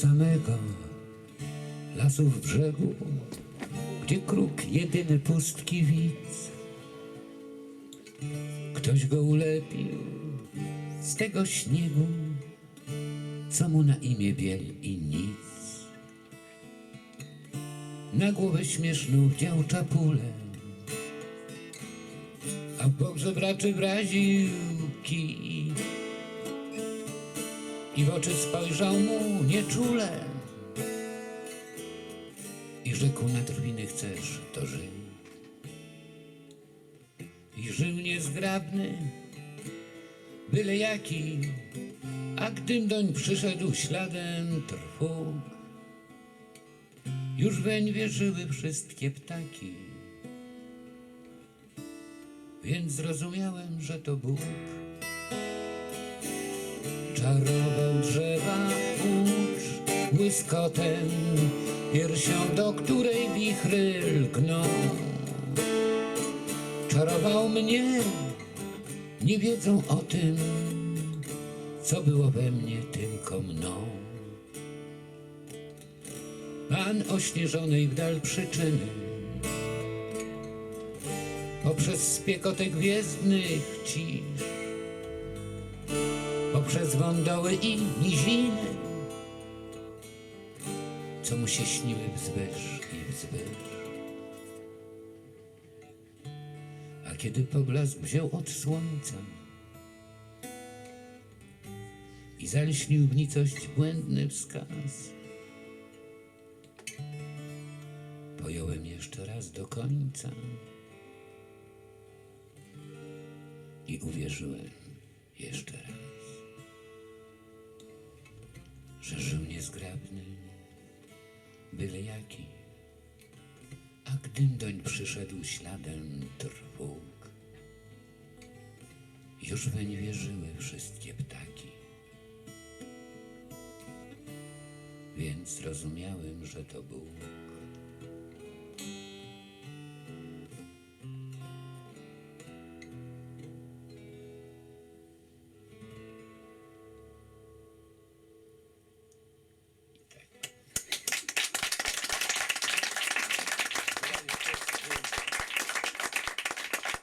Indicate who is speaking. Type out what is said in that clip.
Speaker 1: samego lasów brzegu, gdzie kruk jedyny pustki widz. Ktoś go ulepił z tego śniegu, co mu na imię biel i nic. Na głowę śmieszną wdział czapulę, a w pogrzeb raczy wraził kij. I w oczy spojrzał mu nieczule i rzekł na drwiny chcesz, to żyj. I żył niezgrabny, byle jaki, a gdym doń przyszedł śladem trwóg, już weń wierzyły wszystkie ptaki. Więc zrozumiałem, że to Bóg czarował drzewa ucz błyskotem, piersią, do której wichry lgną. Czarował mnie, nie wiedzą o tym, co było we mnie tylko mną. Pan ośnieżonej w dal przyczyny, poprzez spiekotę gwiezdnych cisz, poprzez wądoły i niziny, co mu się śniły wzwyż i wzwyż. A kiedy poblask wziął od słońca i zalśnił w nicość błędny wskaz, pojąłem jeszcze raz do końca i uwierzyłem jeszcze raz że żył niezgrabny, byle jaki. A gdym doń przyszedł śladem trwóg, już weń wierzyły wszystkie ptaki. Więc rozumiałem, że to Bóg.